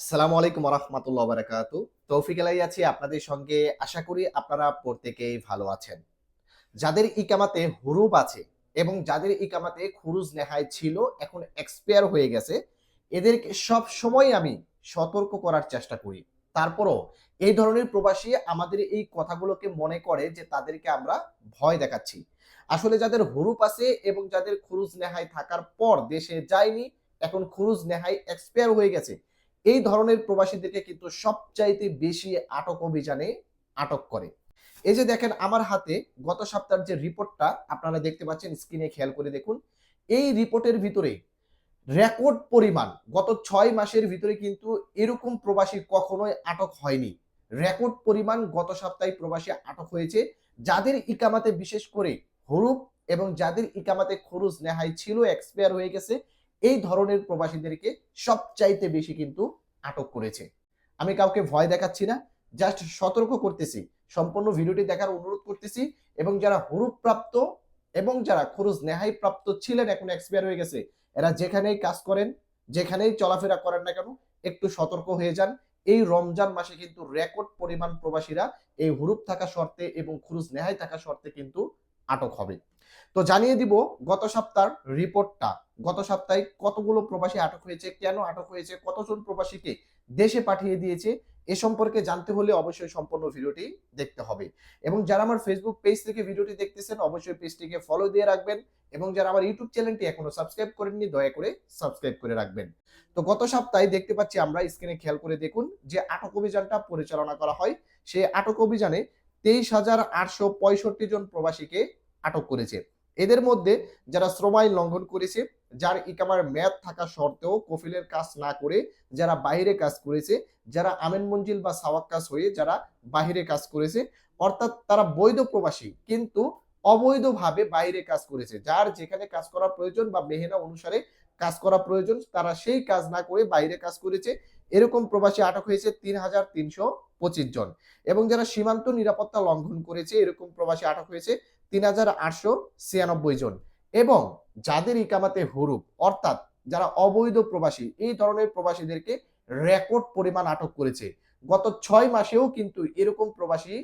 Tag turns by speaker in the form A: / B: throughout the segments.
A: সালামু আলাইকুম রহমতুল্লাহ বারাকাতু তৌফিক আলাই আছি আপনাদের সঙ্গে। আশা করি আপনারা প্রত্যেকেই ভালো আছেন। যাদের ইকামাতে হুরুপ আছে এবং যাদের ইকামাতে খুরুজ নেহায় ছিল, এখন এক্সপায়ার হয়ে গেছে, এদেরকে সব সময় আমি সতর্ক করার চেষ্টা করি। তারপরও এই ধরনের প্রবাসী আমাদের এই কথাগুলোকে মনে করে যে তাদেরকে আমরা ভয় দেখাচ্ছি। আসলে যাদের হুরুপ আছে এবং যাদের খুরুজ নেহায় থাকার পর দেশে যায়নি, এখন খুরুজ নেহায় এক্সপায়ার হয়ে গেছে। এই ধরনের প্রবাসীদেরকে কিন্তু সবচাইতে বেশি আটক অভিযানে আটক করে। এই যে দেখেন আমার হাতে গত সপ্তাহের যে রিপোর্টটা আপনারা দেখতে পাচ্ছেন, স্ক্রিনে খেয়াল করে দেখুন। এই রিপোর্টের ভিতরে রেকর্ড পরিমাণ গত ছয় মাসের ভিতরে কিন্তু এরকম প্রবাসী কখনোই আটক হয়নি। রেকর্ড পরিমাণ গত সপ্তাহে প্রবাসী আটক হয়েছে। যাদের ইকামাতে বিশেষ করে হরুপ এবং যাদের ইকামাতে খরচ নেহাই ছিল, এক্সপায়ার হয়ে গেছে, এই ধরনের প্রবাসীদেরকে সবচাইতে বেশি কিন্তু আটক করেছে। আমি কাউকে ভয় দেখাচ্ছি না জাস্ট সতর্ক করতেছি। সম্পূর্ণ ভিডিওটি দেখার অনুরোধ করতেছি এবং যারা হরুপ প্রাপ্ত এবং যারা খরচ নেহাই প্রাপ্ত ছিলেন, এখন এক্সপায়ার হয়ে গেছে, এরা যেখানেই কাজ করেন, যেখানেই চলাফেরা করেন না কেন, একটু সতর্ক হয়ে যান। এই রমজান মাসে কিন্তু রেকর্ড পরিমাণ প্রবাসীরা এই হুরুপ থাকা শর্তে এবং খুরুজ নেহাই থাকা শর্তে কিন্তু আটক হবে। তো জানিয়ে দিব গত সপ্তাহের রিপোর্টটা। গত সপ্তাহে কতগুলো প্রবাসী আটক হয়েছে, কেন আটক হয়েছে, কতজন প্রবাসীকে দেশে পাঠিয়ে দিয়েছে, এ সম্পর্কে জানতে হলে অবশ্যই সম্পূর্ণ ভিডিওটি দেখতে হবে। এবং যারা আমার ফেসবুক পেজ থেকে ভিডিওটি দেখতেছেন, অবশ্যই পেজটিকে ফলো দিয়ে রাখবেন এবং যারা আমার ইউটিউব চ্যানেলটি এখনও সাবস্ক্রাইব করেননি, দয়া করে সাবস্ক্রাইব করে রাখবেন। তো গত সপ্তাহে দেখতে পাচ্ছি আমরা স্ক্রিনে খেয়াল করে দেখুন যে আটক অভিযানটা পরিচালনা করা হয়। সেই আটক অভিযানে তেইশ হাজার আটশো পঁয়ষট্টি জন প্রবাসীকে আটক করেছে। এদের মধ্যে যারা শ্রম আইন লঙ্ঘন করেছে, যার ইকামার মেয়াদ থাকা সত্ত্বেও কফিলের কাজ না করে যারা বাইরে কাজ করেছে, যারা আমেন মঞ্জিল বা সাওয়াক কাজ হয়ে যারা বাহিরে কাজ করেছে, অর্থাৎ তারা বৈধ প্রবাসী কিন্তু অবৈধভাবে বাইরে কাজ করেছে। যার যেখানে কাজ করা প্রয়োজন বা মেহনা অনুসারে কাজ করা প্রয়োজন, তারা সেই কাজ না করে বাইরে কাজ করেছে। এরকম প্রবাসী আটক হয়েছে তিন হাজার তিনশো পঁচিশ জন। এবং যারা সীমান্ত নিরাপত্তা লঙ্ঘন করেছে, এরকম প্রবাসী আটক হয়েছে তিন হাজার আটশো ছিয়ানব্বই জন। এবং যাদের ইকামাতে হুরুপ, অর্থাৎ যারা অবৈধ প্রবাসী, এই ধরনের প্রবাসীদেরকে রেকর্ড পরিমাণ আটক করেছে। গত ছয় মাসেও কিন্তু এরকম প্রবাসী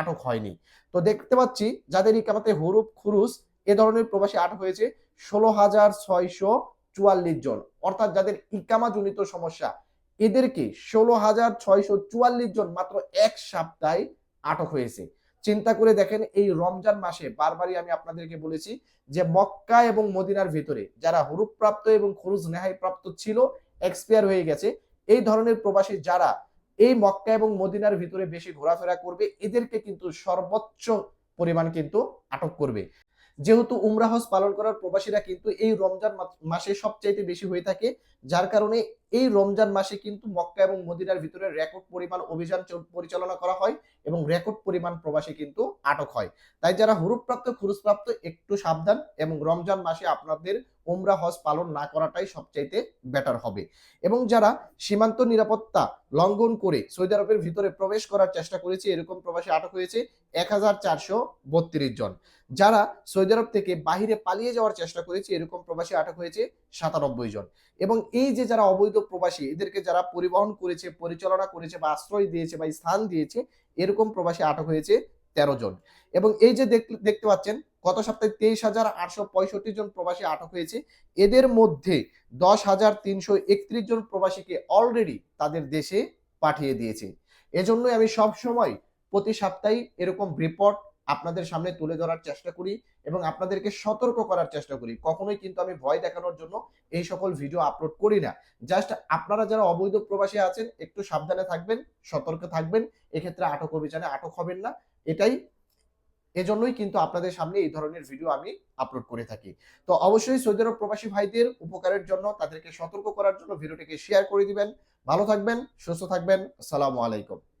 A: আটক হয়নি। তো দেখতে পাচ্ছি, যাদের ইকামাতে হুরুপ, খুরুস এ ধরনের প্রবাসী আটক হয়েছে ষোলো হাজার ছয়শো চুয়াল্লিশ জন। অর্থাৎ যাদের ইকামা জনিত সমস্যা, এদেরকে ষোলো হাজার ছয়শো চুয়াল্লিশ জন মাত্র এক সপ্তাহে আটক হয়েছে। চিন্তা করে দেখেন এই রমজান মাসে বারবারই আমি আপনাদেরকে বলেছি যে মক্কা এবং মদিনার ভিতরে যারা হুরুপ প্রাপ্ত এবং খরুজ নেহাই প্রাপ্ত ছিল এক্সপায়ার হয়ে গেছে। এই ধরনের প্রবাসী যারা এই মক্কা এবং মদিনার ভিতরে বেশি ঘোরাফেরা করবে, এদেরকে কিন্তু সর্বোচ্চ পরিমাণ কিন্তু আটক করবে। যেহেতু উমরা হজ পালন করার প্রবাসীরা কিন্তু এই রমজান মাসে সবচাইতে বেশি হয়ে থাকে, যার কারণে এই রমজান মাসে কিন্তু মক্কা এবং মদিনার ভিতরে রেকর্ড পরিমাণ অভিযান পরিচালনা করা হয় এবং রেকর্ড পরিমাণ প্রবাসী কিন্তু আটক হয়। তাই যারা হুরুপ্রাপ্ত খুরুজপ্রাপ্ত, একটু সাবধান এবং রমজান মাসে আপনাদের উমরা, হজ পালন না করাটাই সবচাইতে বেটার হবে। এবং যারা সীমান্ত নিরাপত্তা লঙ্ঘন করে সৌদি আরবের ভিতরে প্রবেশ করার চেষ্টা করেছে, এরকম প্রবাসী আটক হয়েছে এক হাজার চারশো বত্রিশ জন। যারা সৌদি আরব থেকে বাহিরে পালিয়ে যাওয়ার চেষ্টা করেছে, এরকম প্রবাসী আটক হয়েছে সাতানব্বই জন। এবং এই যে যারা অবৈধ প্রবাসী, এদেরকে যারা পরিবহন করেছে, পরিচালনা করেছে বা আশ্রয় দিয়েছে বা স্থান দিয়েছে, এরকম প্রবাসী আটক হয়েছে তেরো জন। এবং এই যে দেখতে পাচ্ছেন, গত সপ্তাহে তেইশ হাজার আটশো পঁয়ষট্টি জন প্রবাসী আটক হয়েছে। এদের মধ্যে দশ হাজার তিনশো একত্রিশ জন প্রবাসীকে অলরেডি তাদের দেশে পাঠিয়ে দিয়েছে। এজন্যই আমি সব সময় প্রতি সপ্তাহে এরকম রিপোর্ট আপনাদের সামনে তুলে ধরার চেষ্টা করি এবং আপনাদেরকে সতর্ক করার চেষ্টা করি। কখনোই কিন্তু আমি ভয় দেখানোর জন্য এই সকল ভিডিও আপলোড করি না। জাস্ট আপনারা যারা অবৈধ প্রবাসী আছেন, একটু সাবধানে থাকবেন, সতর্ক থাকবেন। এক্ষেত্রে আটক অভিযানে আটক হবেন না। এটাই এজন্যই কিন্তু আপনাদের সামনে এই ধরনের ভিডিও আমি আপলোড করে থাকি। তো অবশ্যই সৌদি আরব প্রবাসী ভাইদের উপকারের জন্য তাদেরকে সতর্ক করার জন্য ভিডিওটিকে শেয়ার করে দিবেন। ভালো থাকবেন, সুস্থ থাকবেন। আসসালামু আলাইকুম।